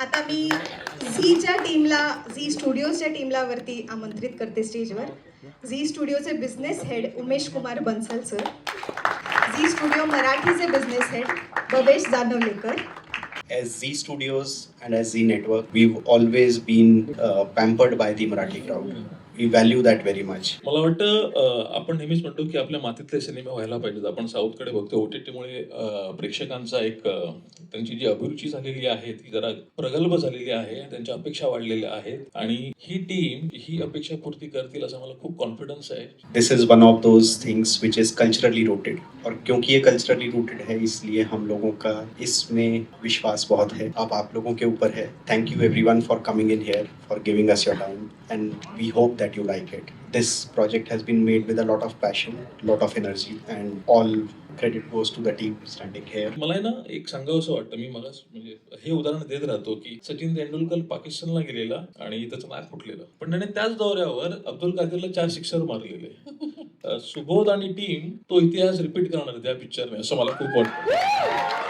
आता मी झीच्या टीमला झी स्टुडिओच्या टीमला वरती आमंत्रित करते स्टेजवर. Zee स्टुडिओचे business head Umesh Kumar Bansal sir Zee studio मराठीचे business head Bhavesh Jadhavlekar. As Z Studios and as Z Network, we've always been uh, pampered by the Marathi crowd. We value that very much. मला वाटतं अं, आपण नेहमीच म्हणतो की आपल्या मातीतले सिनेमे व्हायला पाहिजेत आपण साऊथकडे बघतो ओटीटीमुळे प्रेक्षकांचा एक अं, त्यांची जी अभिरुची झालेली आहे ती जरा प्रगल्भ झालेली आहे त्यांच्या अपेक्षा वाढलेल्या आहेत आणि ही टीम ही अपेक्षा पूर्ती करतील असा मला खूप कॉन्फिडन्स आहे This is one of those things which is culturally rooted. और क्योंकि ये कल्चरली रूटेड है इसलिए हम लोगों का इसमें विश्वास बहुत है। अब आप लोगों के ऊपर है। Thank you everyone for coming in here for giving us your time and we hope that you like it this project has been made with a lot of passion lot of energy and all credit goes to the team standing here मला आहे ना एक सांगावं असं वाटतं मी मला म्हणजे हे उदाहरण देत राहतो की सचिन तेंडुलकर पाकिस्तानला गेलेला आणि त्याचं नाक फुटलेलं. पण त्याने त्याच दौऱ्यावर अब्दुल कादिरला चार सिक्सर मारलेले. सुबोध आणि टीम तो इतिहास रिपीट करणार आहे त्या पिक्चरने असं मला खूप वाटतं.